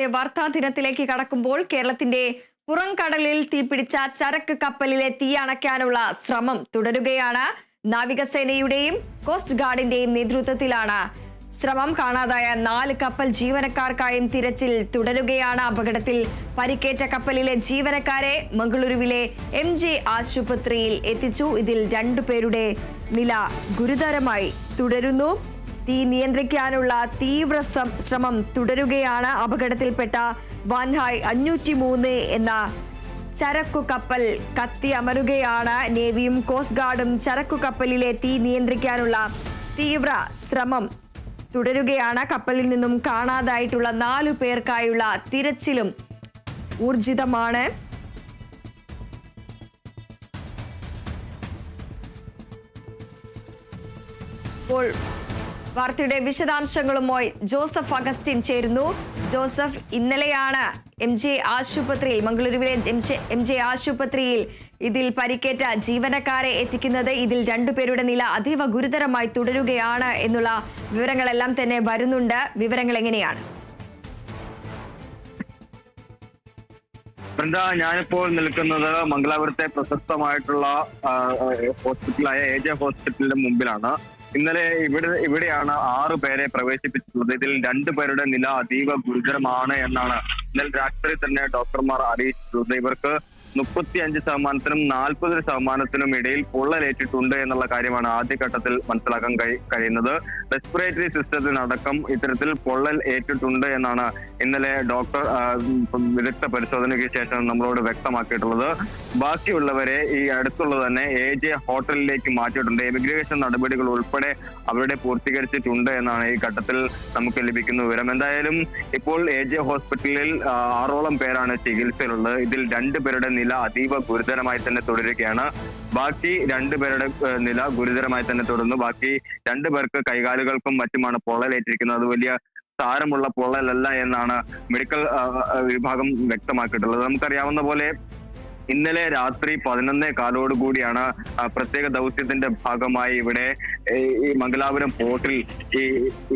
വാർത്താ ദിനത്തിലേക്ക് കടക്കുമ്പോൾ കേരളത്തിന്റെ പുറംകടലിൽ തീപിടിച്ച ചരക്ക് കപ്പലിലെ തീ അണയ്ക്കാനുള്ള ശ്രമം തുടരുകയാണ്. നാവികസേനയുടെയും കോസ്റ്റ് ഗാർഡിന്റെയും നേതൃത്വത്തിലാണ് ശ്രമം. കാണാതായ നാല് കപ്പൽ ജീവനക്കാർക്കായും തിരച്ചിൽ തുടരുകയാണ്. അപകടത്തിൽ പരിക്കേറ്റ കപ്പലിലെ ജീവനക്കാരെ മംഗളൂരുവിലെ എം ജെ ആശുപത്രിയിൽ എത്തിച്ചു. ഇതിൽ രണ്ടുപേരുടെ നില ഗുരുതരമായി തുടരുന്നു. തീ നിയന്ത്രിക്കാനുള്ള തീവ്ര ശ്രമം തുടരുകയാണ്. അപകടത്തിൽപ്പെട്ട വാൻഹായ് അഞ്ഞൂറ്റി മൂന്ന് എന്ന ചരക്കു കപ്പൽ കത്തി അമരുകയാണ്. നേവിയും കോസ്റ്റ് ഗാർഡും ചരക്കു കപ്പലിലെ തീ നിയന്ത്രിക്കാനുള്ള തീവ്ര ശ്രമം തുടരുകയാണ്. കപ്പലിൽ നിന്നും കാണാതായിട്ടുള്ള നാലു പേർക്കായുള്ള തിരച്ചിലും ഊർജിതമാണ്. ഇപ്പോൾ വാർത്തയുടെ വിശദാംശങ്ങളുമായി ജോസഫ് അഗസ്റ്റിൻ ചേരുന്നു. ജോസഫ് ഇന്നലെയാണ് എം ജെ ആശുപത്രിയിൽ മംഗളൂരുവിലെ എം ജെ ആശുപത്രിയിൽ ഇതിൽ പരിക്കേറ്റ ജീവനക്കാരെ എത്തിക്കുന്നത്. ഇതിൽ രണ്ടുപേരുടെ നില അതീവ ഗുരുതരമായി തുടരുകയാണ് എന്നുള്ള വിവരങ്ങളെല്ലാം തന്നെ വരുന്നുണ്ട്. വിവരങ്ങൾ എങ്ങനെയാണ്? വൃന്ദ ഞാനിപ്പോൾ നിൽക്കുന്നത് മംഗലാപുരത്തെ പ്രശസ്തമായിട്ടുള്ള ഹോസ്പിറ്റലായ എ ജെ ഹോസ്പിറ്റലിന്റെ മുമ്പിലാണ്. ഇന്നലെ ഇവിടെ ഇവിടെയാണ് ആറു പേരെ പ്രവേശിപ്പിച്ചിട്ടുള്ളത് ഇതിൽ രണ്ടുപേരുടെ നില അതീവ ഗുരുതരമാണ് എന്നാണ് ഇന്നലെ രാത്രി തന്നെ ഡോക്ടർമാർ അറിയിച്ചിട്ടുള്ളത്. ഇവർക്ക് മുപ്പത്തി അഞ്ച് ശതമാനത്തിനും നാൽപ്പത് ശതമാനത്തിനും ഇടയിൽ പൊള്ളലേറ്റിട്ടുണ്ട് എന്നുള്ള കാര്യമാണ് ആദ്യഘട്ടത്തിൽ മനസ്സിലാക്കാൻ കഴി- കഴിയുന്നത്. റെസ്പിറേറ്ററി സിസ്റ്റത്തിനടക്കം ഇത്തരത്തിൽ പൊള്ളൽ ഏറ്റിട്ടുണ്ട് എന്നാണ് ഇന്നലെ ഡോക്ടർ വിദഗ്ധ പരിശോധനയ്ക്ക് ശേഷം നമ്മളോട് വ്യക്തമാക്കിയിട്ടുള്ളത്. ബാക്കിയുള്ളവരെ ഈ അടുത്തുള്ള തന്നെ എ ജെ ഹോട്ടലിലേക്ക് മാറ്റിയിട്ടുണ്ട്. എമിഗ്രേഷൻ നടപടികൾ ഉൾപ്പെടെ അവരുടെ പൂർത്തീകരിച്ചിട്ടുണ്ട് എന്നാണ് ഈ ഘട്ടത്തിൽ നമുക്ക് ലഭിക്കുന്ന വിവരം. എന്തായാലും ഇപ്പോൾ എ ജെ ഹോസ്പിറ്റലിൽ ആറോളം പേരാണ് ചികിത്സയിലുള്ളത്. ഇതിൽ രണ്ടുപേരുടെ നില അതീവ ഗുരുതരമായി തന്നെ തുടരുകയാണ്. ബാക്കി രണ്ടുപേരുടെ നില ഗുരുതരമായി തന്നെ തുടർന്നു ബാക്കി രണ്ടുപേർക്ക് കൈകാലുകൾക്കും മറ്റുമാണ് പൊള്ളലേറ്റിരിക്കുന്നത്. അത് വലിയ സാരമുള്ള പൊള്ളലല്ല എന്നാണ് മെഡിക്കൽ വിഭാഗം വ്യക്തമാക്കിയിട്ടുള്ളത്. നമുക്കറിയാവുന്ന പോലെ ഇന്നലെ രാത്രി പതിനൊന്നേ കാലോട് കൂടിയാണ് പ്രത്യേക ദൗത്യത്തിന്റെ ഭാഗമായി ഇവിടെ ഈ മംഗലാപുരം പോർട്ടിൽ ഈ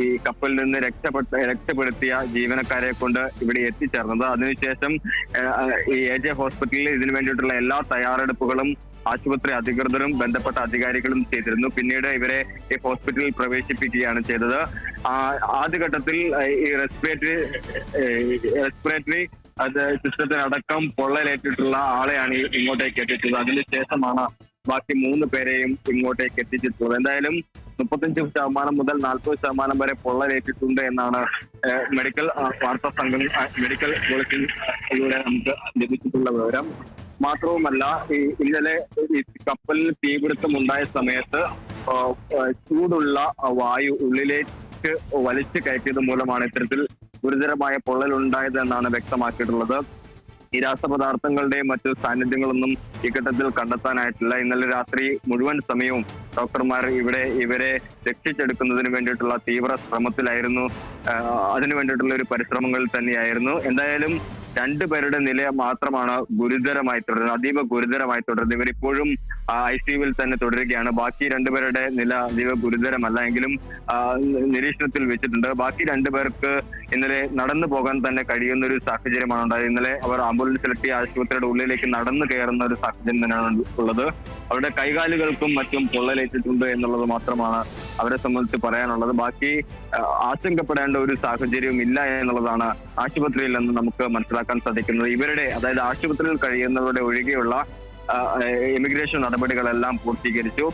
ഈ കപ്പലിൽ നിന്ന് രക്ഷപ്പെട്ട രക്ഷപ്പെടുത്തിയ ജീവനക്കാരെ കൊണ്ട് ഇവിടെ എത്തിച്ചേർന്നത്. അതിനുശേഷം ഈ എ ജെ ഹോസ്പിറ്റലിൽ ഇതിനു വേണ്ടിയിട്ടുള്ള എല്ലാ തയ്യാറെടുപ്പുകളും ആശുപത്രി അധികൃതരും ബന്ധപ്പെട്ട അധികാരികളും ചെയ്തിരുന്നു. പിന്നീട് ഇവരെ ഈ ഹോസ്പിറ്റലിൽ പ്രവേശിപ്പിക്കുകയാണ് ചെയ്തത്. ആദ്യഘട്ടത്തിൽ ഈ റെസ്പിറേറ്ററി റെസ്പിറേറ്ററി അത് സിസ്റ്റത്തിനടക്കം പൊള്ളലേറ്റിട്ടുള്ള ആളെയാണ് ഇങ്ങോട്ടേക്ക് എത്തിച്ചത്. അതിനുശേഷമാണ് ബാക്കി മൂന്ന് പേരെയും ഇങ്ങോട്ടേക്ക് എത്തിച്ചിട്ടുള്ളത്. എന്തായാലും മുപ്പത്തഞ്ച് ശതമാനം മുതൽ നാൽപ്പത് ശതമാനം വരെ പൊള്ളലേറ്റിട്ടുണ്ട് എന്നാണ് മെഡിക്കൽ വാർത്താ സംഘം മെഡിക്കൽ ബുള്ളറ്റിൻ ഇതിലൂടെ നമുക്ക് ലഭിച്ചിട്ടുള്ള വിവരം. മാത്രവുമല്ല ഈ ഇന്നലെ ഈ കപ്പലിൽ തീപിടുത്തം ഉണ്ടായ സമയത്ത് ചൂടുള്ള വായു ഉള്ളിലേക്ക് വലിച്ചു കയറ്റിയത് മൂലമാണ് ഇത്തരത്തിൽ ഗുരുതരമായ പൊള്ളൽ ഉണ്ടായത് എന്നാണ് വ്യക്തമാക്കിയിട്ടുള്ളത്. ഈ രാസപദാർത്ഥങ്ങളുടെയും മറ്റു സാന്നിധ്യങ്ങളൊന്നും ഈ ഘട്ടത്തിൽ കണ്ടെത്താനായിട്ടില്ല. ഇന്നലെ രാത്രി മുഴുവൻ സമയവും ഡോക്ടർമാർ ഇവിടെ ഇവരെ രക്ഷിച്ചെടുക്കുന്നതിന് വേണ്ടിയിട്ടുള്ള തീവ്ര ശ്രമത്തിലായിരുന്നു. അതിനു വേണ്ടിയിട്ടുള്ള ഒരു പരിശ്രമങ്ങളിൽ തന്നെയായിരുന്നു. എന്തായാലും രണ്ടുപേരുടെ നില മാത്രമാണ് ഗുരുതരമായി തുടരുന്നത് അതീവ ഗുരുതരമായി തുടരുന്നത്. ഇവരിപ്പോഴും ഐ സിയുവിൽ തന്നെ തുടരുകയാണ്. ബാക്കി രണ്ടുപേരുടെ നില അതീവ ഗുരുതരമല്ല. എങ്കിലും നിരീക്ഷണത്തിൽ വെച്ചിട്ടുണ്ട്. ബാക്കി രണ്ടുപേർക്ക് ഇന്നലെ നടന്നു പോകാൻ തന്നെ കഴിയുന്ന ഒരു സാഹചര്യമാണ് ഉണ്ടായത്. ഇന്നലെ അവർ ആംബുലൻസിലെത്തി ആശുപത്രിയുടെ ഉള്ളിലേക്ക് നടന്നു കയറുന്ന ഒരു സാഹചര്യം തന്നെയാണ് ഉള്ളത്. അവരുടെ കൈകാലുകൾക്കും മറ്റും പൊള്ളലേറ്റിട്ടുണ്ട് എന്നുള്ളത് മാത്രമാണ് അവരെ സംബന്ധിച്ച് പറയാനുള്ളത്. ബാക്കി ആശങ്കപ്പെടേണ്ട ഒരു സാഹചര്യവും ഇല്ല എന്നുള്ളതാണ് ആശുപത്രിയിൽ നിന്ന് നമുക്ക് മനസ്സിലാക്കാൻ സാധിക്കുന്നത്. ഇവരുടെ അതായത് ആശുപത്രിയിൽ കഴിയുന്നവരുടെ ഒഴികെയുള്ള ഇമിഗ്രേഷൻ നടപടികളെല്ലാം പൂർത്തീകരിച്ചു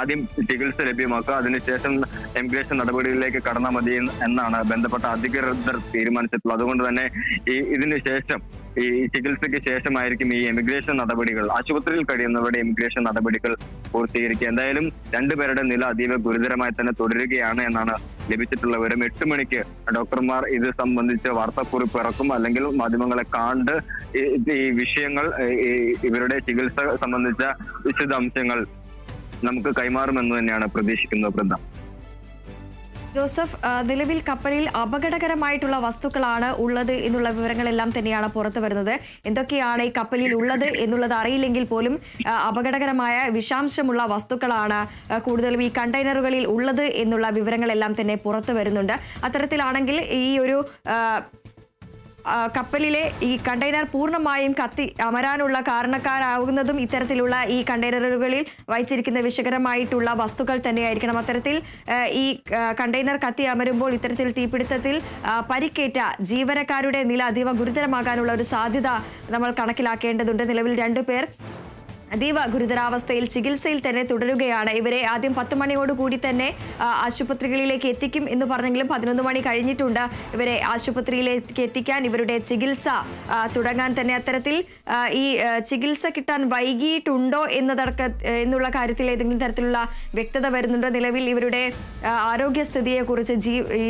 ആദ്യം ചികിത്സ ലഭ്യമാക്കുക. അതിനുശേഷം ഇമിഗ്രേഷൻ നടപടികളിലേക്ക് കടന്നാൽ മതി എന്നാണ് ബന്ധപ്പെട്ട അധികൃതർ തീരുമാനിച്ചിട്ടുള്ളത്. അതുകൊണ്ട് തന്നെ ഈ ഇതിനു ശേഷം ഈ ചികിത്സയ്ക്ക് ശേഷമായിരിക്കും ഈ എമിഗ്രേഷൻ നടപടികൾ ആശുപത്രിയിൽ കഴിയുന്നവരുടെ എമിഗ്രേഷൻ നടപടികൾ പൂർത്തീകരിക്കുക. എന്തായാലും രണ്ടുപേരുടെ നില അതീവ ഗുരുതരമായി തന്നെ തുടരുകയാണ് എന്നാണ് ലഭിച്ചിട്ടുള്ള വിവരം എട്ട് മണിക്ക് ഡോക്ടർമാർ ഇത് സംബന്ധിച്ച് വാർത്താക്കുറിപ്പ് ഇറക്കും. അല്ലെങ്കിൽ മാധ്യമങ്ങളെ കണ്ട് ഈ വിഷയങ്ങൾ ഇവരുടെ ചികിത്സ സംബന്ധിച്ച വിശദാംശങ്ങൾ നമുക്ക് കൈമാറുമെന്ന് തന്നെയാണ് പ്രതീക്ഷിക്കുന്നത് വൃന്ദ. ജോസഫ് നിലവിൽ കപ്പലിൽ അപകടകരമായിട്ടുള്ള വസ്തുക്കളാണ് ഉള്ളത് എന്നുള്ള വിവരങ്ങളെല്ലാം തന്നെയാണ് പുറത്തു വരുന്നത്. എന്തൊക്കെയാണ് ഈ കപ്പലിൽ ഉള്ളത് എന്നുള്ളത് അറിയില്ലെങ്കിൽ പോലും അപകടകരമായ വിഷാംശമുള്ള വസ്തുക്കളാണ് കൂടുതലും ഈ കണ്ടെയ്നറുകളിൽ ഉള്ളത് എന്നുള്ള വിവരങ്ങളെല്ലാം തന്നെ പുറത്തു വരുന്നുണ്ട്. അത്തരത്തിലാണെങ്കിൽ ഈ ഒരു കപ്പലിലെ ഈ കണ്ടെയ്നർ പൂർണമായും കത്തി അമരാനുള്ള കാരണക്കാരാകുന്നതും ഇത്തരത്തിലുള്ള ഈ കണ്ടെയ്നറുകളിൽ വഹിച്ചിരിക്കുന്ന വിഷകരമായിട്ടുള്ള വസ്തുക്കൾ തന്നെയായിരിക്കണം. അത്തരത്തിൽ ഈ കണ്ടെയ്നർ കത്തി അമരുമ്പോൾ ഇത്തരത്തിൽ തീപിടുത്തത്തിൽ പരിക്കേറ്റ ജീവനക്കാരുടെ നില അതീവ ഗുരുതരമാകാനുള്ള ഒരു സാധ്യത നമ്മൾ കണക്കിലാക്കേണ്ടതുണ്ട്. നിലവിൽ രണ്ടുപേർ അതീവ ഗുരുതരാവസ്ഥയിൽ ചികിത്സയിൽ തന്നെ തുടരുകയാണ്. ഇവരെ ആദ്യം പത്ത് മണിയോടുകൂടി തന്നെ ആശുപത്രികളിലേക്ക് എത്തിക്കും എന്ന് പറഞ്ഞെങ്കിലും പതിനൊന്ന് മണി കഴിഞ്ഞിട്ടുണ്ട്. ഇവരെ ആശുപത്രിയിലേക്ക് എത്തിക്കാൻ ഇവരുടെ ചികിത്സ തുടങ്ങാൻ തന്നെ അത്തരത്തിൽ ഈ ചികിത്സ കിട്ടാൻ വൈകിയിട്ടുണ്ടോ എന്നതടക്ക എന്നുള്ള കാര്യത്തിൽ ഏതെങ്കിലും തരത്തിലുള്ള വ്യക്തത വരുന്നുണ്ടോ. നിലവിൽ ഇവരുടെ ആരോഗ്യസ്ഥിതിയെ ആരോഗ്യസ്ഥിതിയെക്കുറിച്ച് ജീ ഈ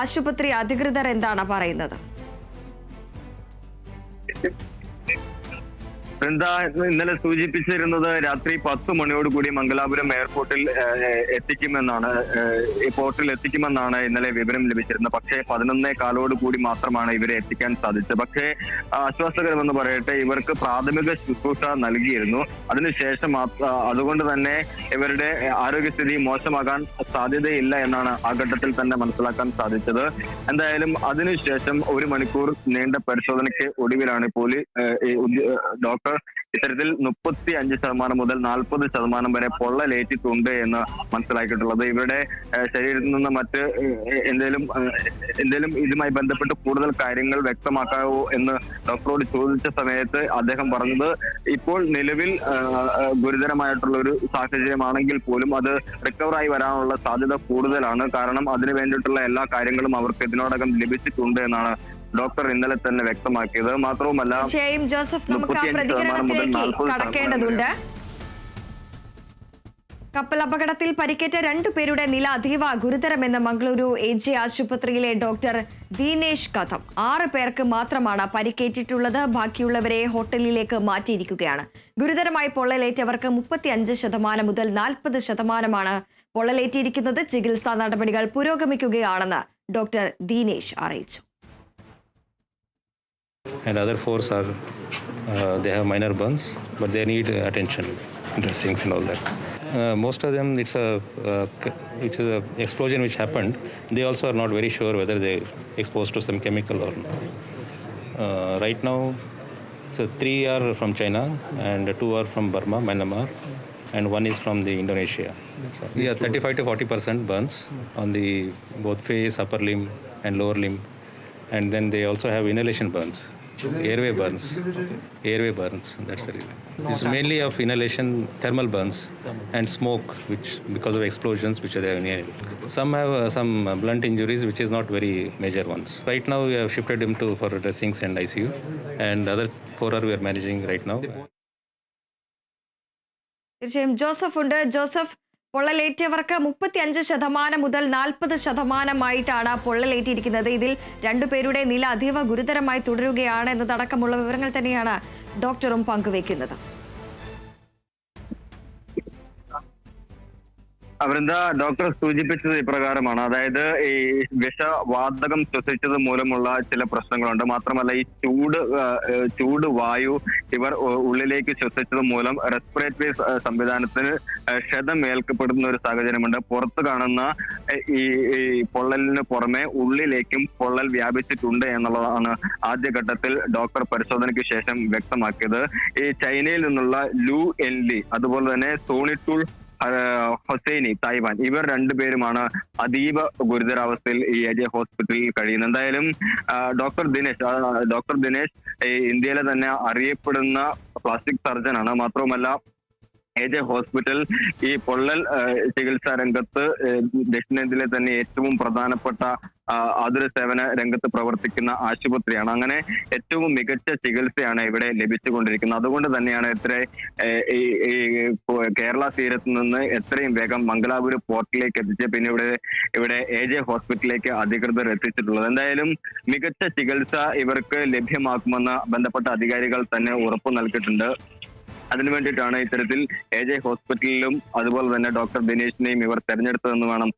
ആശുപത്രി അധികൃതർ എന്താണ് പറയുന്നത്? വൃന്ദ ഇന്നലെ സൂചിപ്പിച്ചിരുന്നത് രാത്രി പത്ത് മണിയോടുകൂടി മംഗലാപുരം എയർപോർട്ടിൽ എത്തിക്കുമെന്നാണ് പോർട്ടിൽ എത്തിക്കുമെന്നാണ് ഇന്നലെ വിവരം ലഭിച്ചിരുന്നത്. പക്ഷേ പതിനൊന്നേ കൂടി മാത്രമാണ് ഇവരെ എത്തിക്കാൻ സാധിച്ചത്. പക്ഷേ ആശ്വാസകരമെന്ന് പറയട്ടെ ഇവർക്ക് പ്രാഥമിക ശുശ്രൂഷ നൽകിയിരുന്നു. അതിനുശേഷം അതുകൊണ്ട് തന്നെ ഇവരുടെ ആരോഗ്യസ്ഥിതി മോശമാകാൻ സാധ്യതയില്ല എന്നാണ് ആ ഘട്ടത്തിൽ തന്നെ മനസ്സിലാക്കാൻ സാധിച്ചത്. എന്തായാലും അതിനുശേഷം ഒരു മണിക്കൂർ നീണ്ട പരിശോധനയ്ക്ക് ഒടുവിലാണ് പോലീസ് ഡോക്ടർ ഇത്തരത്തിൽ മുപ്പത്തി അഞ്ച് ശതമാനം മുതൽ നാൽപ്പത് ശതമാനം വരെ പൊള്ളലേറ്റിട്ടുണ്ട് എന്ന് മനസ്സിലാക്കിയിട്ടുള്ളത്. ഇവരുടെ ശരീരത്തിൽ നിന്ന് മറ്റ് എന്തെങ്കിലും എന്തെങ്കിലും ഇതുമായി ബന്ധപ്പെട്ട് കൂടുതൽ കാര്യങ്ങൾ വ്യക്തമാക്കാവോ എന്ന് ഡോക്ടറോട് ചോദിച്ച സമയത്ത് അദ്ദേഹം പറഞ്ഞത് ഇപ്പോൾ നിലവിൽ ഗുരുതരമായിട്ടുള്ള ഒരു സാഹചര്യമാണെങ്കിൽ പോലും അത് റിക്കവറായി വരാനുള്ള സാധ്യത കൂടുതലാണ്. കാരണം അതിനു വേണ്ടിയിട്ടുള്ള എല്ലാ കാര്യങ്ങളും അവർക്ക് ഇതിനോടകം ലഭിച്ചിട്ടുണ്ട് എന്നാണ് ഡോക്ടർ ഇന്നലെ തന്നെ വ്യക്തമാക്കിയത്. മാത്രവുമല്ല ജോസഫ് നമുക്ക് ആ 35 ശതമാനം മുതൽ പ്രതികരണത്തിലേക്ക് 40 ശതമാനം കടക്കേണ്ടതുണ്ട്. കപ്പൽ അപകടത്തിൽ പരിക്കേറ്റ രണ്ടുപേരുടെ നില അതീവ ഗുരുതരമെന്ന് മംഗളൂരു എ ജെ ആശുപത്രിയിലെ ഡോക്ടർ ദീനേഷ് കഥം. ആറ് പേർക്ക് മാത്രമാണ് പരിക്കേറ്റിട്ടുള്ളത്. ബാക്കിയുള്ളവരെ ഹോട്ടലിലേക്ക് മാറ്റിയിരിക്കുകയാണ്. ഗുരുതരമായി പൊള്ളലേറ്റവർക്ക് മുപ്പത്തി അഞ്ച് ശതമാനം മുതൽ നാൽപ്പത് ശതമാനമാണ് പൊള്ളലേറ്റിയിരിക്കുന്നത്. ചികിത്സാ നടപടികൾ പുരോഗമിക്കുകയാണെന്ന് ഡോക്ടർ ദീനേഷ് അറിയിച്ചു. And other four are uh, they have minor burns but they need attention dressings and all that. Uh, most of them it's a uh, it's a explosion which happened. They also are not very sure whether they exposed to some chemical or not. Uh, right now so three are from china and two are from burma myanmar and one is from the indonesia. So, yeah 35 to 40 percent burns on the both face upper limb and lower limb and then they also have inhalation burns airway burns airway burns that's the reason it's mainly of inhalation thermal burns and smoke which because of explosions which are there inhaled. some have uh, some uh, blunt injuries which is not very major ones right now we have shifted him to for dressings and icu and other four are we are managing right now തീർച്ചയായും Joseph ഉണ്ട് ജോസഫ് പൊള്ളലേറ്റവർക്ക് മുപ്പത്തി അഞ്ച് ശതമാനം മുതൽ നാൽപ്പത് ശതമാനമായിട്ടാണ് പൊള്ളലേറ്റിയിരിക്കുന്നത്. ഇതിൽ രണ്ടുപേരുടെ നില അതീവ ഗുരുതരമായി തുടരുകയാണ് എന്നതടക്കമുള്ള വിവരങ്ങൾ തന്നെയാണ് ഡോക്ടറും പങ്കുവയ്ക്കുന്നത്. വൃന്ദ ഡോക്ടർ സൂചിപ്പിച്ചത് ഇപ്രകാരമാണ്. അതായത് ഈ വിഷവാതകം ശ്വസിച്ചത് മൂലമുള്ള ചില പ്രശ്നങ്ങളുണ്ട്. മാത്രമല്ല ഈ ചൂട് ചൂട് വായു ഇവർ ഉള്ളിലേക്ക് ശ്വസിച്ചത് മൂലം റെസ്പിറേറ്ററി സംവിധാനത്തിന് ആ, ക്ഷതം ഏൽക്കപ്പെടുന്ന ഒരു സാഹചര്യമുണ്ട്. പുറത്ത് കാണുന്ന ഈ പൊള്ളലിന് പുറമെ ഉള്ളിലേക്കും പൊള്ളൽ വ്യാപിച്ചിട്ടുണ്ട് എന്നുള്ളതാണ് ആദ്യഘട്ടത്തിൽ ഡോക്ടർ പരിശോധനയ്ക്ക് ശേഷം വ്യക്തമാക്കിയത്. ഈ ചൈനയിൽ നിന്നുള്ള ലു എൻ ലി അതുപോലെ തന്നെ ആഹ് ഹൊസൈനി തായ്വാൻ ഇവർ രണ്ടുപേരുമാണ് അതീവ ഗുരുതരാവസ്ഥയിൽ ഈ അജയ് ഹോസ്പിറ്റലിൽ കഴിയുന്നത്. എന്തായാലും ഡോക്ടർ ദിനേശ് ഡോക്ടർ ദിനേശ് ഇന്ത്യയിലെ തന്നെ അറിയപ്പെടുന്ന പ്ലാസ്റ്റിക് സർജനാണ്. മാത്രവുമല്ല ജെ ഹോസ്പിറ്റൽ ഈ പൊള്ളൽ ചികിത്സാ രംഗത്ത് ദക്ഷിണേന്ത്യയിലെ തന്നെ ഏറ്റവും പ്രധാനപ്പെട്ട ആതുര സേവന രംഗത്ത് പ്രവർത്തിക്കുന്ന ആശുപത്രിയാണ്. അങ്ങനെ ഏറ്റവും മികച്ച ചികിത്സയാണ് ഇവിടെ ലഭിച്ചുകൊണ്ടിരിക്കുന്നത്. അതുകൊണ്ട് തന്നെയാണ് ഇത്ര ഈ ഈ കേരള തീരത്ത് നിന്ന് എത്രയും വേഗം മംഗലാപുരം പോർട്ടിലേക്ക് എത്തിച്ച് പിന്നെ ഇവിടെ ഇവിടെ എ ജെ ഹോസ്പിറ്റലിലേക്ക് അധികൃതർ എത്തിച്ചിട്ടുള്ളത്. എന്തായാലും മികച്ച ചികിത്സ ഇവർക്ക് ലഭ്യമാക്കുമെന്ന് ബന്ധപ്പെട്ട അധികാരികൾ തന്നെ ഉറപ്പു നൽകിയിട്ടുണ്ട്. അതിനു വേണ്ടിയിട്ടാണ് ഇത്തരത്തിൽ എ ജെ ഹോസ്പിറ്റലിലും അതുപോലെ തന്നെ ഡോക്ടർ ദിനേശിനെയും ഇവർ തെരഞ്ഞെടുത്തതെന്ന് വേണം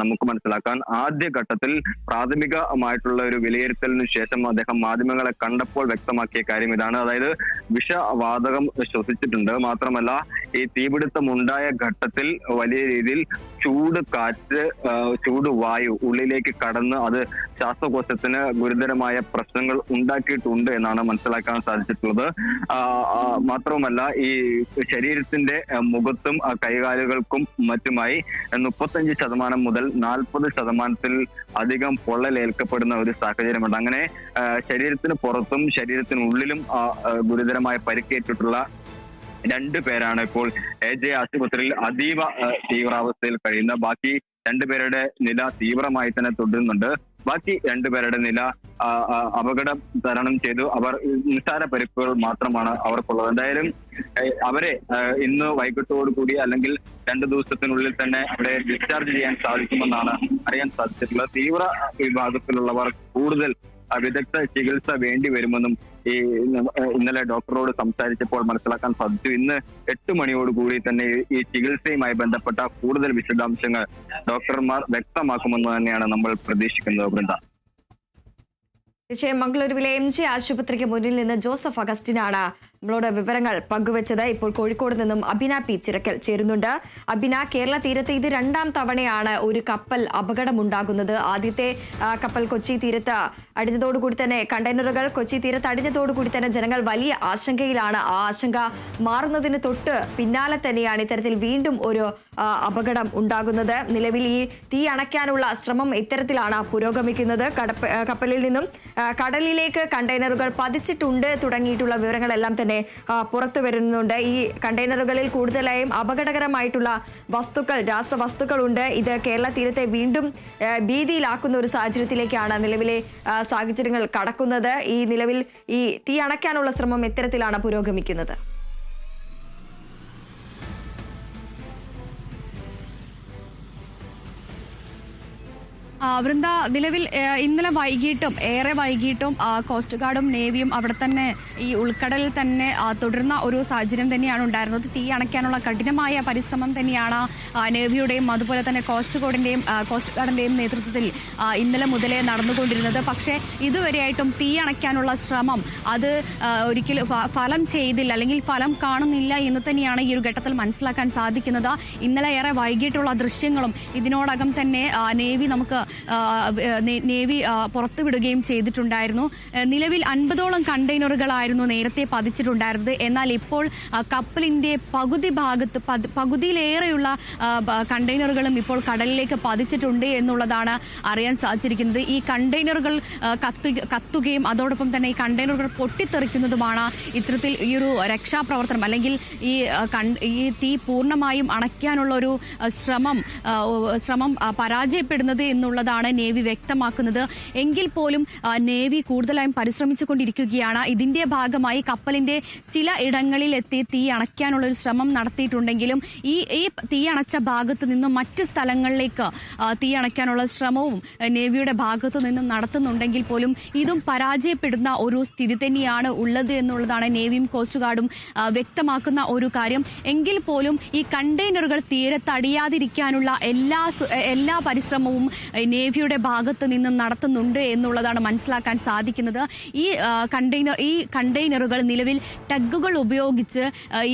നമുക്ക് മനസ്സിലാക്കാൻ. ആദ്യഘട്ടത്തിൽ പ്രാഥമികമായിട്ടുള്ള ഒരു വിലയിരുത്തലിനു ശേഷം അദ്ദേഹം മാധ്യമങ്ങളെ കണ്ടപ്പോൾ വ്യക്തമാക്കിയ കാര്യം ഇതാണ്. അതായത് വിഷവാതകം ശ്വസിച്ചിട്ടുണ്ട്. മാത്രമല്ല ഈ തീപിടുത്തം ഉണ്ടായ ഘട്ടത്തിൽ വലിയ രീതിയിൽ ചൂട് കാറ്റ് ചൂട് വായു ഉള്ളിലേക്ക് കടന്ന് അത് ശ്വാസകോശത്തിന് ഗുരുതരമായ പ്രശ്നങ്ങൾ ഉണ്ടാക്കിയിട്ടുണ്ട് എന്നാണ് മനസ്സിലാക്കാൻ സാധിച്ചിട്ടുള്ളത്. മാത്രവുമല്ല ഈ ശരീരത്തിന്റെ മുഖത്തും കൈകാലുകൾക്കും മറ്റുമായി മുപ്പത്തഞ്ച് ശതമാനം മുതൽ നാൽപ്പത് ശതമാനത്തിൽ അധികം പൊള്ളലേൽക്കപ്പെടുന്ന ഒരു സാഹചര്യമുണ്ട്. അങ്ങനെ ശരീരത്തിന് പുറത്തും ശരീരത്തിനുള്ളിലും ഗുരുതരമായ പരിക്കേറ്റിട്ടുള്ള രണ്ട് പേരാണ് ഇപ്പോൾ എ ജെ ആശുപത്രിയിൽ അതീവ തീവ്രാവസ്ഥയിൽ കഴിയുന്ന ബാക്കി രണ്ടുപേരുടെ നില തീവ്രമായി തന്നെ തുടരുന്നുണ്ട്. ബാക്കി രണ്ടുപേരുടെ നില അപകടം തരണം ചെയ്തു. അവർ നിസ്സാര പരിക്കുകൾ മാത്രമാണ് അവർക്കുള്ളത്. എന്തായാലും അവരെ ഇന്ന് ഇന്ന് വൈകിട്ടോടുകൂടി അല്ലെങ്കിൽ രണ്ടു ദിവസത്തിനുള്ളിൽ തന്നെ അവിടെ ഡിസ്ചാർജ് ചെയ്യാൻ സാധിക്കുമെന്നാണ് അറിയാൻ സാധിച്ചിട്ടുള്ളത്. തീവ്ര വിഭാഗത്തിലുള്ളവർ കൂടുതൽ വിദഗ്ധ ചികിത്സ വേണ്ടി വരുമെന്നും ഈ ഇന്നലെ ഡോക്ടറോട് സംസാരിച്ചപ്പോൾ മനസ്സിലാക്കാൻ സാധിച്ചു. ഇന്ന് എട്ട് മണിയോടുകൂടി തന്നെ ഈ- ചികിത്സയുമായി ബന്ധപ്പെട്ട കൂടുതൽ വിശദാംശങ്ങൾ ഡോക്ടർമാർ വ്യക്തമാക്കുമെന്ന് തന്നെയാണ് നമ്മൾ പ്രതീക്ഷിക്കുന്നത് വൃന്ദ. മംഗളൂരുവിലെ എം ജി ആശുപത്രിക്ക് മുന്നിൽ നിന്ന് ജോസഫ് അഗസ്റ്റിനാണ് നമ്മളോട് വിവരങ്ങൾ പങ്കുവച്ചത്. ഇപ്പോൾ കോഴിക്കോട് നിന്നും അബിന പി ചിറക്കൽ ചേരുന്നുണ്ട്. അബിന കേരള തീരത്ത് ഇത് രണ്ടാം തവണയാണ് ഒരു കപ്പൽ അപകടമുണ്ടാകുന്നത്. ആദ്യത്തെ കപ്പൽ കൊച്ചി തീരത്ത് അടിഞ്ഞതോടുകൂടി തന്നെ കണ്ടെയ്നറുകൾ കൊച്ചി തീരത്ത് അടിഞ്ഞതോടുകൂടി തന്നെ ജനങ്ങൾ വലിയ ആശങ്കയിലാണ്. ആ ആശങ്ക മാറുന്നതിന് തൊട്ട് പിന്നാലെ തന്നെയാണ് ഇത്തരത്തിൽ വീണ്ടും ഒരു അപകടം ഉണ്ടാകുന്നത്. നിലവിൽ ഈ തീ അണയ്ക്കാനുള്ള ശ്രമം ഇത്തരത്തിലാണ് പുരോഗമിക്കുന്നത്. കപ്പലിൽ നിന്നും കടലിലേക്ക് കണ്ടെയ്നറുകൾ പതിച്ചിട്ടുണ്ട്. തുടങ്ങിയിട്ടുള്ള വിവരങ്ങളെല്ലാം തന്നെ പുറത്തു വരുന്നുണ്ട്. ഈ കണ്ടെയ്നറുകളിൽ കൂടുതലായും അപകടകരമായിട്ടുള്ള വസ്തുക്കൾ രാസവസ്തുക്കളുണ്ട്. ഇത് കേരള തീരത്തെ വീണ്ടും ഭീതിയിലാക്കുന്ന ഒരു സാഹചര്യത്തിലേക്കാണ് നിലവിലെ സാഹചര്യങ്ങൾ കടക്കുന്നത്. ഈ നിലവിൽ ഈ തീ അണയ്ക്കാനുള്ള ശ്രമം ഇത്തരത്തിലാണ് പുരോഗമിക്കുന്നത്. വൃന്ദ നിലവിൽ ഇന്നലെ വൈകിട്ടും ഏറെ വൈകിട്ടും കോസ്റ്റ് ഗാർഡും നേവിയും അവിടെ തന്നെ ഈ ഉൾക്കടലിൽ തന്നെ തുടർന്ന ഒരു സാഹചര്യം തന്നെയാണ് ഉണ്ടായിരുന്നത്. തീ അണയ്ക്കാനുള്ള കഠിനമായ പരിശ്രമം തന്നെയാണ് നേവിയുടെയും അതുപോലെ തന്നെ കോസ്റ്റ് ഗാർഡിന്റെയും കോസ്റ്റ് ഗാർഡിന്റെയും നേതൃത്വത്തിൽ ഇന്നലെ മുതലേ നടന്നുകൊണ്ടിരുന്നത്. പക്ഷേ ഇതുവരെയായിട്ടും തീ അണയ്ക്കാനുള്ള ശ്രമം അത് ഒരിക്കലും ഫലം ചെയ്തില്ല അല്ലെങ്കിൽ ഫലം കാണുന്നില്ല എന്ന് തന്നെയാണ് ഈ ഒരു ഘട്ടത്തിൽ മനസ്സിലാക്കാൻ സാധിക്കുന്നത്. ഇന്നലെ ഏറെ വൈകിട്ടുള്ള ദൃശ്യങ്ങളും ഇതിനോടകം തന്നെ നേവി നമുക്ക് നേവി പുറത്തുവിടുകയും ചെയ്തിട്ടുണ്ടായിരുന്നു. നിലവിൽ അൻപതോളം കണ്ടെയ്നറുകളായിരുന്നു നേരത്തെ പതിച്ചിട്ടുണ്ടായിരുന്നത്. എന്നാൽ ഇപ്പോൾ കപ്പൽ കപ്പലിന്റെ പകുതി ഭാഗത്ത് പകുതിയിലേറെയുള്ള കണ്ടെയ്നറുകളും ഇപ്പോൾ കടലിലേക്ക് പതിച്ചിട്ടുണ്ട് എന്നുള്ളതാണ് അറിയാൻ സാധിച്ചിരിക്കുന്നത്. ഈ കണ്ടെയ്നറുകൾ കത്തു കത്തുകയും അതോടൊപ്പം തന്നെ ഈ കണ്ടെയ്നറുകൾ പൊട്ടിത്തെറിക്കുന്നതുമാണ് ഇത്തരത്തിൽ ഈ ഒരു രക്ഷാപ്രവർത്തനം അല്ലെങ്കിൽ ഈ ഈ തീ പൂർണമായും അണയ്ക്കാനുള്ള ഒരു ശ്രമം ശ്രമം പരാജയപ്പെടുന്നത് പരാജയപ്പെടുന്നത് എന്നുള്ളതാണ് നേവി വ്യക്തമാക്കുന്നത്. എങ്കിൽ പോലും നേവി കൂടുതലായും പരിശ്രമിച്ചുകൊണ്ടിരിക്കുകയാണ്. ഇതിന്റെ ഭാഗമായി കപ്പലിന്റെ ചില ഇടങ്ങളിൽ എത്തി തീ അണയ്ക്കാനുള്ള ഒരു ശ്രമം നടത്തിയിട്ടുണ്ടെങ്കിലും ഈ ഈ തീ അണച്ച ഭാഗത്ത് നിന്നും മറ്റ് സ്ഥലങ്ങളിലേക്ക് തീ അണയ്ക്കാനുള്ള ശ്രമവും നേവിയുടെ ഭാഗത്തു നിന്നും നടത്തുന്നുണ്ടെങ്കിൽ പോലും ഇതും പരാജയപ്പെടുന്ന ഒരു സ്ഥിതി തന്നെയാണ് ഉള്ളത് എന്നുള്ളതാണ് നേവിയും കോസ്റ്റ് ഗാർഡും വ്യക്തമാക്കുന്ന ഒരു കാര്യം. എങ്കിൽ പോലും ഈ കണ്ടെയ്നറുകൾ തീരെ തടിയാതിരിക്കാനുള്ള എല്ലാ എല്ലാ പരിശ്രമവും നേവിയുടെ ഭാഗത്ത് നിന്നും നടത്തുന്നുണ്ട് എന്നുള്ളതാണ് മനസ്സിലാക്കാൻ സാധിക്കുന്നത്. ഈ കണ്ടെയ്നർ ഈ കണ്ടെയ്നറുകൾ നിലവിൽ ടഗുകൾ ഉപയോഗിച്ച്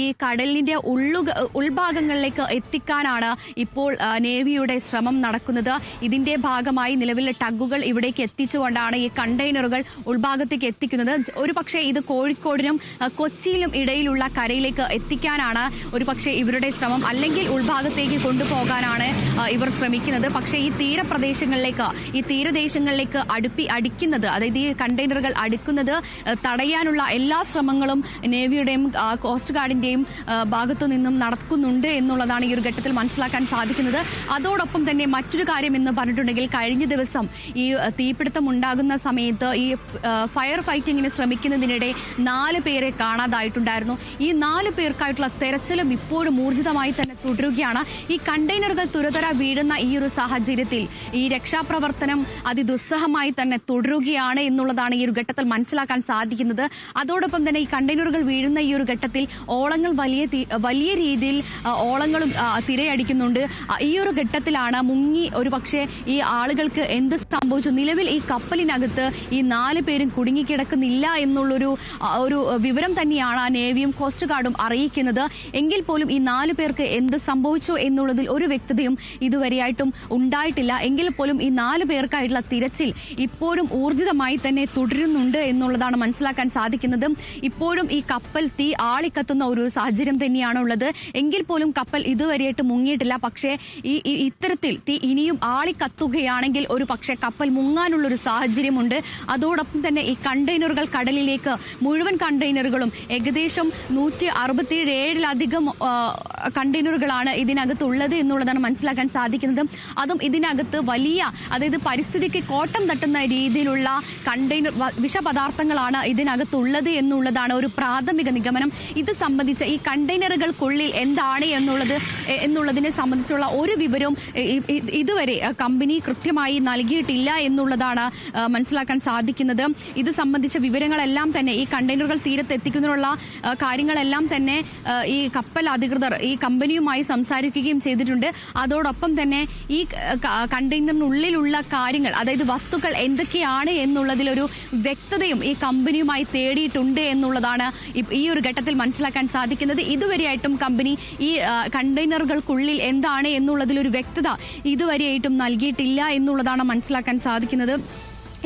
ഈ കടലിന്റെ ഉള്ളു ഉൾഭാഗങ്ങളിലേക്ക് എത്തിക്കാനാണ് ഇപ്പോൾ നേവിയുടെ ശ്രമം നടക്കുന്നത്. ഇതിന്റെ ഭാഗമായി നിലവിൽ ടഗുകൾ ഇവിടേക്ക് എത്തിച്ചുകൊണ്ടാണ് ഈ കണ്ടെയ്നറുകൾ ഉൾഭാഗത്തേക്ക് എത്തിക്കുന്നത്. ഒരു പക്ഷേ ഇത് കോഴിക്കോടിനും കൊച്ചിയിലും ഇടയിലുള്ള കരയിലേക്ക് എത്തിക്കാനാണ് ഒരു പക്ഷേ ഇവരുടെ ശ്രമം. അല്ലെങ്കിൽ ഉൾഭാഗത്തേക്ക് കൊണ്ടുപോകാനാണ് ഇവർ ശ്രമിക്കുന്നത്. പക്ഷേ ഈ തീരപ്രദേശങ്ങളിലേക്ക് ഈ തീരദേശങ്ങളിലേക്ക് അടുപ്പി അടിക്കുന്നത് അതായത് ഈ കണ്ടെയ്നറുകൾ അടുക്കുന്നത് തടയാനുള്ള എല്ലാ ശ്രമങ്ങളും നേവിയുടെയും കോസ്റ്റ് ഗാർഡിന്റെയും ഭാഗത്തു നിന്നും നടക്കുന്നുണ്ട് എന്നുള്ളതാണ് ഈ ഒരു ഘട്ടത്തിൽ മനസ്സിലാക്കാൻ സാധിക്കുന്നത്. അതോടൊപ്പം തന്നെ മറ്റൊരു കാര്യം എന്ന് പറഞ്ഞിട്ടുണ്ടെങ്കിൽ കഴിഞ്ഞ ദിവസം ഈ തീപിടുത്തം ഉണ്ടാകുന്ന സമയത്ത് ഈ ഫയർ ഫൈറ്റിങ്ങിന് ശ്രമിക്കുന്നതിനിടെ നാല് പേരെ കാണാതായിട്ടുണ്ടായിരുന്നു. ഈ നാല് പേർക്കായിട്ടുള്ള തെരച്ചിലും ഇപ്പോഴും ഊർജിതമായി തന്നെ തുടരുകയാണ്. ഈ കണ്ടെയ്നറുകൾ തുരതര വീഴുന്ന ഈ ഒരു സാഹചര്യത്തിൽ ഈ രക്ഷാപ്രവർത്തനം അതിദുസ്സഹമായി തന്നെ തുടരുകയാണ് എന്നുള്ളതാണ് ഈ ഒരു ഘട്ടത്തിൽ മനസ്സിലാക്കാൻ സാധിക്കുന്നത്. അതോടൊപ്പം തന്നെ ഈ കണ്ടെയ്നറുകൾ വീഴുന്ന ഈ ഒരു ഘട്ടത്തിൽ ഓളങ്ങൾ വലിയ വലിയ രീതിയിൽ ഓളങ്ങളും തിരയടിക്കുന്നുണ്ട്. ഈ ഒരു ഘട്ടത്തിലാണ് മുങ്ങി ഒരു പക്ഷേ ഈ ആളുകൾക്ക് എന്ത് സംഭവിച്ചു? നിലവിൽ ഈ കപ്പലിനകത്ത് ഈ നാല് പേരും കുടുങ്ങിക്കിടക്കുന്നില്ല എന്നുള്ളൊരു ഒരു വിവരം തന്നെയാണ് ആ നേവിയും കോസ്റ്റ് ഗാർഡും അറിയിക്കുന്നത്. എങ്കിൽ പോലും ഈ നാല് പേർക്ക് എന്ത് സംഭവിച്ചു എന്നുള്ളതിൽ ഒരു വ്യക്തതയും ഇതുവരെയായിട്ടും ഉണ്ടായിട്ടില്ല. എങ്കിൽ പോലും ഈ നാല് പേർക്കായിട്ടുള്ള തിരച്ചിൽ ഇപ്പോഴും ഊർജിതമായി തന്നെ തുടരുന്നുണ്ട് എന്നുള്ളതാണ് മനസ്സിലാക്കാൻ സാധിക്കുന്നത്. ഇപ്പോഴും ഈ കപ്പൽ തീ ആളിക്കത്തുന്ന ഒരു സാഹചര്യം തന്നെയാണ് ഉള്ളത് എങ്കിൽ പോലും കപ്പൽ ഇതുവരെയായിട്ട് മുങ്ങിയിട്ടില്ല. പക്ഷേ ഈ ഇത്തരത്തിൽ തീ ഇനിയും ആളിക്കത്തുകയാണെങ്കിൽ ഒരു പക്ഷേ കപ്പൽ മുങ്ങാനുള്ള ഒരു സാഹചര്യമുണ്ട്. അതോടൊപ്പം തന്നെ ഈ കണ്ടെയ്നറുകൾ കടലിലേക്ക് മുഴുവൻ കണ്ടെയ്നറുകളും ഏകദേശം നൂറ്റി അറുപത്തിയേഴ് ഏഴിലധികം കണ്ടെയ്നറുകളാണ് ഇതിനകത്തുള്ളത് എന്നുള്ളതാണ് മനസ്സിലാക്കാൻ സാധിക്കുന്നത്. അതും ഇതിനകത്ത് വലിയ അതായത് പരിസ്ഥിതിക്ക് കോട്ടം തട്ടുന്ന രീതിയിലുള്ള കണ്ടെയ്നർ വിഷപദാർത്ഥങ്ങളാണ് ഇതിനകത്തുള്ളത് എന്നുള്ളതാണ് ഒരു പ്രാഥമിക നിഗമനം. ഇത് സംബന്ധിച്ച് ഈ കണ്ടെയ്നറുകൾക്കുള്ളിൽ എന്താണ് എന്നുള്ളത് എന്നുള്ളതിനെ സംബന്ധിച്ചുള്ള ഒരു വിവരവും ഇതുവരെ കമ്പനി കൃത്യമായി നൽകിയിട്ടില്ല എന്നുള്ളതാണ് മനസ്സിലാക്കാൻ സാധിക്കുന്നത്. ഇത് സംബന്ധിച്ച വിവരങ്ങളെല്ലാം തന്നെ ഈ കണ്ടെയ്നറുകൾ തീരത്ത് എത്തിക്കുന്നതിനുള്ള കാര്യങ്ങളെല്ലാം തന്നെ ഈ കപ്പൽ അധികൃതർ ഈ കമ്പനിയുമായി സംസാരിക്കുകയും ചെയ്തിട്ടുണ്ട്. അതോടൊപ്പം തന്നെ ഈ ക- കണ്ടെയ്നറിനുള്ളിലുള്ള കാര്യങ്ങൾ അതായത് വസ്തുക്കൾ എന്തൊക്കെയാണ് എന്നുള്ളതിലൊരു വ്യക്തതയും ഈ കമ്പനിയുമായി തേടിയിട്ടുണ്ട് എന്നുള്ളതാണ് ഈ ഒരു ഘട്ടത്തിൽ മനസ്സിലാക്കാൻ സാധിക്കുന്നത്. ഇതുവരെയായിട്ടും കമ്പനി ഈ കണ്ടെയ്നറുകൾക്കുള്ളിൽ എന്താണ് എന്നുള്ളതിലൊരു വ്യക്തത ഇതുവരെയായിട്ടും നൽകിയിട്ടില്ല എന്നുള്ളതാണ് മനസ്സിലാക്കാൻ സാധിക്കുന്നത്.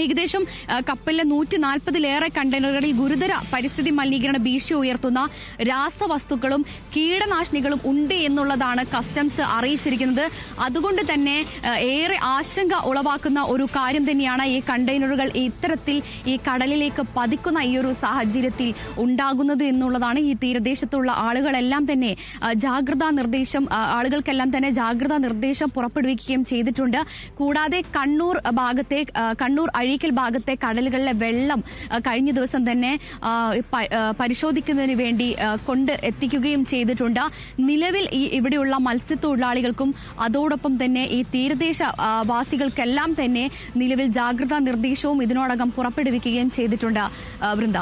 ഏകദേശം കപ്പലിലെ നൂറ്റി നാൽപ്പതിലേറെ കണ്ടെയ്നറുകളിൽ ഗുരുതര പരിസ്ഥിതി മലിനീകരണ ഭീഷണി ഉയർത്തുന്ന രാസവസ്തുക്കളും കീടനാശിനികളും ഉണ്ട് എന്നുള്ളതാണ് കസ്റ്റംസ് അറിയിച്ചിരിക്കുന്നത്. അതുകൊണ്ട് തന്നെ ഏറെ ആശങ്ക ഉളവാക്കുന്ന ഒരു കാര്യം തന്നെയാണ് ഈ കണ്ടെയ്നറുകൾ ഇത്തരത്തിൽ ഈ കടലിലേക്ക് പതിക്കുന്ന ഈ ഒരു സാഹചര്യത്തിൽ ഉണ്ടാകുന്നത് എന്നുള്ളതാണ് ഈ തീരദേശത്തുള്ള ആളുകളെല്ലാം തന്നെ ജാഗ്രതാ നിർദ്ദേശം ആളുകൾക്കെല്ലാം തന്നെ ജാഗ്രതാ നിർദ്ദേശം പുറപ്പെടുവിക്കുകയും ചെയ്തിട്ടുണ്ട്. കൂടാതെ കണ്ണൂർ ഭാഗത്തെ കണ്ണൂർ അഴീക്കൽ ഭാഗത്തെ കടലുകളിലെ വെള്ളം കഴിഞ്ഞ ദിവസം തന്നെ പരിശോധിക്കുന്നതിന് വേണ്ടി കൊണ്ട് എത്തിക്കുകയും ചെയ്തിട്ടുണ്ട്. നിലവിൽ ഈ ഇവിടെയുള്ള മത്സ്യത്തൊഴിലാളികൾക്കും അതോടൊപ്പം തന്നെ ഈ തീരദേശ വാസികൾക്കെല്ലാം തന്നെ നിലവിൽ ജാഗ്രതാ നിർദ്ദേശവും ഇതിനോടകം പുറപ്പെടുവിക്കുകയും ചെയ്തിട്ടുണ്ട്. വൃന്ദ.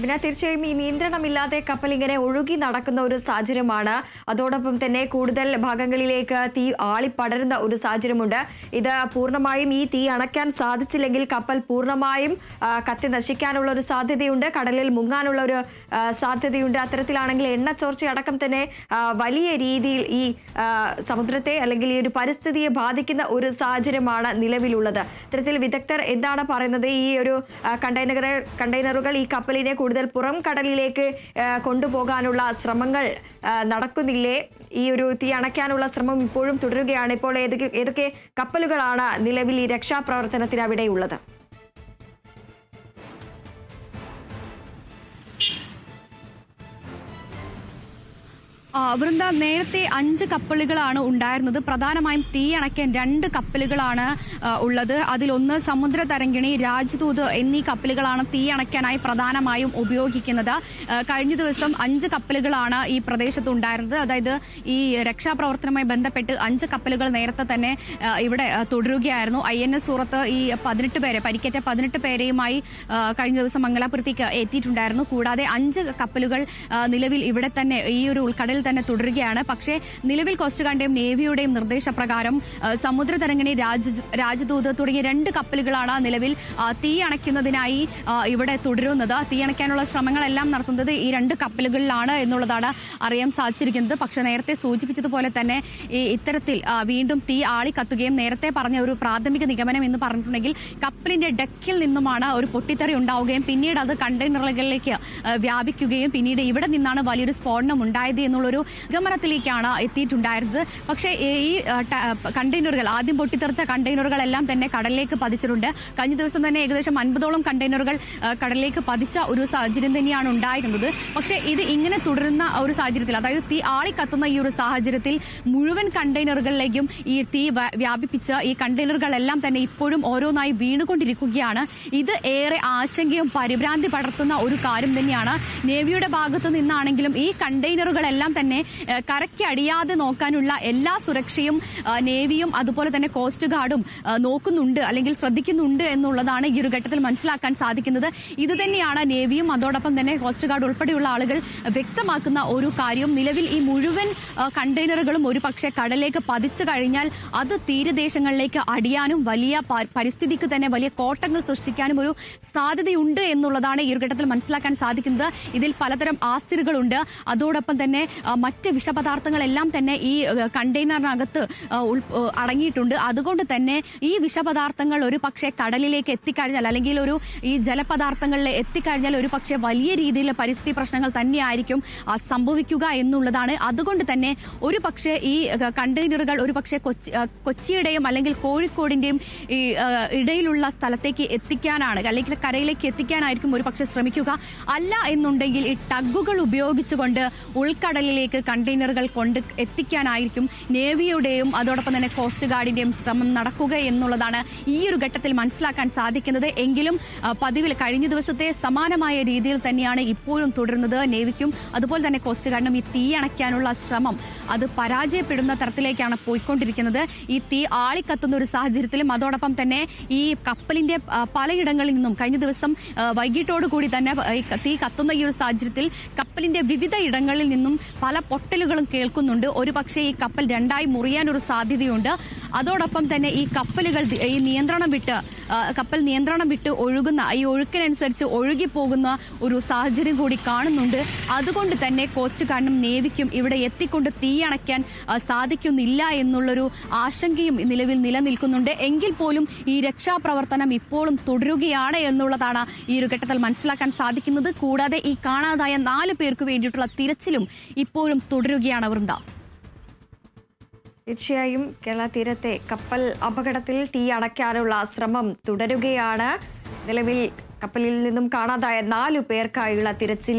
പിന്നെ തീർച്ചയായും ഈ നിയന്ത്രണമില്ലാതെ കപ്പൽ ഇങ്ങനെ ഒഴുകി നടക്കുന്ന ഒരു സാഹചര്യമാണ്. അതോടൊപ്പം തന്നെ കൂടുതൽ ഭാഗങ്ങളിലേക്ക് തീ ആളിപ്പടരുന്ന ഒരു സാഹചര്യമുണ്ട്. ഇത് പൂർണമായും ഈ തീ അണയ്ക്കാൻ സാധിച്ചില്ലെങ്കിൽ കപ്പൽ പൂർണമായും കത്തി നശിക്കാനുള്ള ഒരു സാധ്യതയുണ്ട്. കടലിൽ മുങ്ങാനുള്ള ഒരു സാധ്യതയുണ്ട്. അത്തരത്തിലാണെങ്കിൽ എണ്ണ ചോർച്ചയടക്കം തന്നെ വലിയ രീതിയിൽ ഈ സമുദ്രത്തെ അല്ലെങ്കിൽ ഈ ഒരു പരിസ്ഥിതിയെ ബാധിക്കുന്ന ഒരു സാഹചര്യമാണ് നിലവിലുള്ളത്. ഇത്തരത്തിൽ വിദഗ്ധർ എന്താണ് പറയുന്നത്? ഈ ഒരു കണ്ടെയ്നറുകൾ കണ്ടെയ്നറുകൾ ഈ കപ്പലിനെ കൂടുതൽ പുറം കടലിലേക്ക് കൊണ്ടുപോകാനുള്ള ശ്രമങ്ങൾ നടക്കുന്നില്ലേ? ഈ ഒരു തീ അണയ്ക്കാനുള്ള ശ്രമം ഇപ്പോഴും തുടരുകയാണ്. ഇപ്പോൾ ഏതൊക്കെ ഏതൊക്കെ കപ്പലുകളാണ് നിലവിൽ ഈ രക്ഷാപ്രവർത്തനത്തിന് അവിടെയുള്ളത്? വൃന്ദ നേരത്തെ അഞ്ച് കപ്പലുകളാണ് ഉണ്ടായിരുന്നത്. പ്രധാനമായും തീ അണയ്ക്കാൻ രണ്ട് കപ്പലുകളാണ് ഉള്ളത്. അതിലൊന്ന് സമുദ്ര തരങ്കിണി രാജ്ദൂത് എന്നീ കപ്പലുകളാണ് തീ അണയ്ക്കാനായി പ്രധാനമായും ഉപയോഗിക്കുന്നത്. കഴിഞ്ഞ ദിവസം അഞ്ച് കപ്പലുകളാണ് ഈ പ്രദേശത്ത് ഉണ്ടായിരുന്നത്. അതായത് ഈ രക്ഷാപ്രവർത്തനവുമായി ബന്ധപ്പെട്ട് അഞ്ച് കപ്പലുകൾ നേരത്തെ തന്നെ ഇവിടെ തുടരുകയായിരുന്നു. ഐ എൻ എസ് സൂറത്ത് ഈ പതിനെട്ട് പേരെ പരിക്കേറ്റ പതിനെട്ട് പേരെയുമായി കഴിഞ്ഞ ദിവസം മംഗലാപുരത്തേക്ക് എത്തിയിട്ടുണ്ടായിരുന്നു. കൂടാതെ അഞ്ച് കപ്പലുകൾ നിലവിൽ ഇവിടെ തന്നെ ഈ ഒരു തന്നെ തുടരുകയാണ്. പക്ഷേ നിലവിൽ കോസ്റ്റ് ഗാർഡിന്റെയും നേവിയുടെയും നിർദ്ദേശപ്രകാരം ആ, സമുദ്രതരംഗിണി രാജ രാജദൂത് തുടങ്ങിയ രണ്ട് കപ്പലുകളാണ് നിലവിൽ തീ അണയ്ക്കുന്നതിനായി ഇവിടെ തുടരുന്നത്. തീ അണയ്ക്കാനുള്ള ശ്രമങ്ങളെല്ലാം നടത്തുന്നത് ഈ രണ്ട് കപ്പലുകളിലാണ് എന്നുള്ളതാണ് അറിയാൻ സാധിച്ചിരിക്കുന്നത്. പക്ഷേ നേരത്തെ സൂചിപ്പിച്ചതുപോലെ തന്നെ ഈ ഇത്തരത്തിൽ വീണ്ടും തീ ആളിക്കത്തുകയും നേരത്തെ പറഞ്ഞ ഒരു പ്രാഥമിക നിഗമനം എന്ന് പറഞ്ഞിട്ടുണ്ടെങ്കിൽ കപ്പലിന്റെ ഡെക്കിൽ നിന്നുമാണ് ഒരു പൊട്ടിത്തെറി ഉണ്ടാവുകയും പിന്നീട് അത് കണ്ടെയ്നറുകളിലേക്ക് വ്യാപിക്കുകയും പിന്നീട് ഇവിടെ നിന്നാണ് വലിയൊരു സ്ഫോടനം ഉണ്ടായത് എന്നുള്ളൊരു നിഗമനത്തിലേക്കാണ് എത്തിയിട്ടുണ്ടായിരുന്നത്. പക്ഷേ ഈ കണ്ടെയ്നറുകൾ ആദ്യം പൊട്ടിത്തെറിച്ച കണ്ടെയ്നറുകളെല്ലാം തന്നെ കടലിലേക്ക് പതിച്ചിട്ടുണ്ട്. കഴിഞ്ഞ ദിവസം തന്നെ ഏകദേശം അൻപതോളം കണ്ടെയ്നറുകൾ കടലിലേക്ക് പതിച്ച ഒരു സാഹചര്യം തന്നെയാണ് ഉണ്ടായിരുന്നത്. പക്ഷേ ഇത് ഇങ്ങനെ തുടരുന്ന ഒരു സാഹചര്യത്തിൽ അതായത് തീ ആളിക്കത്തുന്ന ഈ ഒരു സാഹചര്യത്തിൽ മുഴുവൻ കണ്ടെയ്നറുകളിലേക്കും ഈ തീ വ്യാപിപ്പിച്ച് ഈ കണ്ടെയ്നറുകളെല്ലാം തന്നെ ഇപ്പോഴും ഓരോന്നായി വീണുകൊണ്ടിരിക്കുകയാണ്. ഇത് ഏറെ ആശങ്കയും പരിഭ്രാന്തി പടർത്തുന്ന ഒരു കാര്യം തന്നെയാണ്. നേവിയുടെ ഭാഗത്തു നിന്നാണെങ്കിലും ഈ കണ്ടെയ്നറുകളെല്ലാം തന്നെ അടിയാതെ നോക്കാനുള്ള എല്ലാ സുരക്ഷയും നേവിയും അതുപോലെ തന്നെ കോസ്റ്റ് ഗാർഡും നോക്കുന്നുണ്ട് അല്ലെങ്കിൽ ശ്രദ്ധിക്കുന്നുണ്ട് എന്നുള്ളതാണ് ഈ ഒരു ഘട്ടത്തിൽ മനസ്സിലാക്കാൻ സാധിക്കുന്നത്. ഇത് തന്നെയാണ് നേവിയും അതോടൊപ്പം തന്നെ കോസ്റ്റ് ഗാർഡ് ഉൾപ്പെടെയുള്ള ആളുകൾ വ്യക്തമാക്കുന്ന ഒരു കാര്യവും നിലവിൽ ഈ മുഴുവൻ കണ്ടെയ്നറുകളും ഒരു പക്ഷേ കടലേക്ക് പതിച്ചു കഴിഞ്ഞാൽ അത് തീരദേശങ്ങളിലേക്ക് അടിയാനും വലിയ പരിസ്ഥിതിക്ക് തന്നെ വലിയ കോട്ടങ്ങൾ സൃഷ്ടിക്കാനും ഒരു സാധ്യതയുണ്ട് എന്നുള്ളതാണ് ഈ ഒരു ഘട്ടത്തിൽ മനസ്സിലാക്കാൻ സാധിക്കുന്നത്. ഇതിൽ പലതരം ആസ്തികളുണ്ട്. അതോടൊപ്പം തന്നെ മറ്റ് വിഷപദാർത്ഥങ്ങളെല്ലാം തന്നെ ഈ കണ്ടെയ്നറിനകത്ത് അടങ്ങിയിട്ടുണ്ട്. അതുകൊണ്ട് തന്നെ ഈ വിഷപദാർത്ഥങ്ങൾ ഒരു പക്ഷേ കടലിലേക്ക് എത്തിക്കഴിഞ്ഞാൽ അല്ലെങ്കിൽ ഒരു ഈ ജലപദാർത്ഥങ്ങളിൽ എത്തിക്കഴിഞ്ഞാൽ ഒരു പക്ഷേ വലിയ രീതിയിൽ പരിസ്ഥിതി പ്രശ്നങ്ങൾ തന്നെയായിരിക്കും സംഭവിക്കുക എന്നുള്ളതാണ്. അതുകൊണ്ട് തന്നെ ഒരു പക്ഷേ ഈ കണ്ടെയ്നറുകൾ ഒരു പക്ഷേ കൊച്ചി കൊച്ചിയുടെയും അല്ലെങ്കിൽ കോഴിക്കോടിന്റെയും ഈ ഇടയിലുള്ള സ്ഥലത്തേക്ക് എത്തിക്കാനാണ് അല്ലെങ്കിൽ കരയിലേക്ക് എത്തിക്കാനായിരിക്കും ഒരു പക്ഷേ ശ്രമിക്കുക. അല്ല എന്നുണ്ടെങ്കിൽ ഈ ടഗുകൾ ഉപയോഗിച്ചുകൊണ്ട് ഉൾക്കടലിലേക്ക് കണ്ടെയ്നറുകൾ കൊണ്ട് എത്തിക്കാനായിരിക്കും നേവിയുടെയും അതോടൊപ്പം തന്നെ കോസ്റ്റ് ഗാർഡിന്റെയും ശ്രമം നടക്കുക എന്നുള്ളതാണ് ഈ ഒരു ഘട്ടത്തിൽ മനസ്സിലാക്കാൻ സാധിക്കുന്നത്. എങ്കിലും പതിവിൽ കഴിഞ്ഞ ദിവസത്തെ സമാനമായ രീതിയിൽ തന്നെയാണ് ഇപ്പോഴും തുടരുന്നത് നേവിക്കും. അതുപോലെ തന്നെ കോസ്റ്റ് ഗാർഡിനും ഈ തീ അണയ്ക്കാനുള്ള ശ്രമം അത് പരാജയപ്പെടുന്ന തരത്തിലേക്കാണ് പോയിക്കൊണ്ടിരിക്കുന്നത്. ഈ തീ ആളിക്കത്തുന്ന ഒരു സാഹചര്യത്തിലും അതോടൊപ്പം തന്നെ ഈ കപ്പലിന്റെ പലയിടങ്ങളിൽ നിന്നും കഴിഞ്ഞ ദിവസം വൈകിട്ടോടുകൂടി കൂടി തന്നെ തീ കത്തുന്ന ഈ ഒരു സാഹചര്യത്തിൽ കപ്പലിന്റെ വിവിധ ഇടങ്ങളിൽ നിന്നും പല പൊട്ടലുകളും കേൾക്കുന്നുണ്ട്. ഒരു പക്ഷേ ഈ കപ്പൽ രണ്ടായി മുറിയാൻ ഒരു സാധ്യതയുണ്ട്. അതോടൊപ്പം തന്നെ ഈ കപ്പലുകൾ ഈ നിയന്ത്രണം വിട്ട് കപ്പൽ നിയന്ത്രണം വിട്ട് ഒഴുകുന്ന ഈ ഒഴുക്കിനനുസരിച്ച് ഒഴുകി പോകുന്ന ഒരു സാഹചര്യം കൂടി കാണുന്നുണ്ട്. അതുകൊണ്ട് തന്നെ കോസ്റ്റ് ഗാർഡിനും നേവിക്കും ഇവിടെ എത്തിക്കൊണ്ട് തീയണയ്ക്കാൻ സാധിക്കുന്നില്ല എന്നുള്ളൊരു ആശങ്കയും നിലവിൽ നിലനിൽക്കുന്നുണ്ട്. എങ്കിൽ പോലും ഈ രക്ഷാപ്രവർത്തനം ഇപ്പോഴും തുടരുകയാണ് എന്നുള്ളതാണ് ഈ ഒരു ഘട്ടത്തിൽ മനസ്സിലാക്കാൻ സാധിക്കുന്നത്. കൂടാതെ ഈ കാണാതായ നാല് പേർക്ക് വേണ്ടിയിട്ടുള്ള തിരച്ചിലും ഇപ്പോഴും തുടരുകയാണ് വൃന്ദ. തീർച്ചയായും കേരള തീരത്തെ കപ്പൽ അപകടത്തിൽ തീ അടയ്ക്കാനുള്ള ശ്രമം തുടരുകയാണ്. നിലവിൽ കപ്പലിൽ നിന്നും കാണാതായ നാലു പേർക്കായുള്ള തിരച്ചിൽ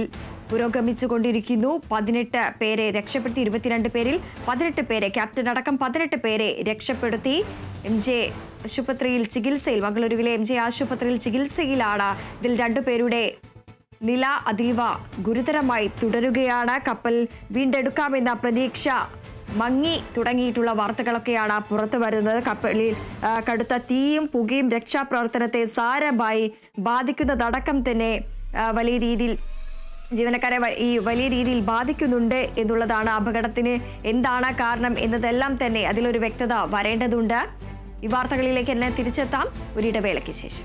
പുരോഗമിച്ചുകൊണ്ടിരിക്കുന്നു. പതിനെട്ട് പേരെ രക്ഷപ്പെടുത്തി ഇരുപത്തിരണ്ട് പേരിൽ പതിനെട്ട് പേരെ ക്യാപ്റ്റൻ അടക്കം പതിനെട്ട് പേരെ രക്ഷപ്പെടുത്തി. എം ജെ ആശുപത്രിയിൽ ചികിത്സയിൽ മംഗളൂരുവിലെ എം ജെ ആശുപത്രിയിൽ ചികിത്സയിലാണ് ഇതിൽ രണ്ടുപേരുടെ നില അതീവ ഗുരുതരമായി തുടരുകയാണ്. കപ്പൽ വീണ്ടെടുക്കാമെന്ന പ്രതീക്ഷ മങ്ങി തുടങ്ങിയിട്ടുള്ള വാർത്തകളൊക്കെയാണ് പുറത്തു വരുന്നത്. കപ്പലിൽ കടുത്ത തീയും പുകയും രക്ഷാപ്രവർത്തനത്തെ സാരമായി ബാധിക്കുന്നതടക്കം തന്നെ വലിയ രീതിയിൽ ജീവനക്കാരെ ഈ വലിയ രീതിയിൽ ബാധിക്കുന്നുണ്ട് എന്നുള്ളതാണ് അപകടത്തിന് എന്താണ് കാരണം എന്നതെല്ലാം തന്നെ അതിലൊരു വ്യക്തത വരേണ്ടതുണ്ട്. ഈ വാർത്തകളിലേക്ക് എന്നെ തിരിച്ചെത്താം. ഒരിടവേളയ്ക്ക് ശേഷം.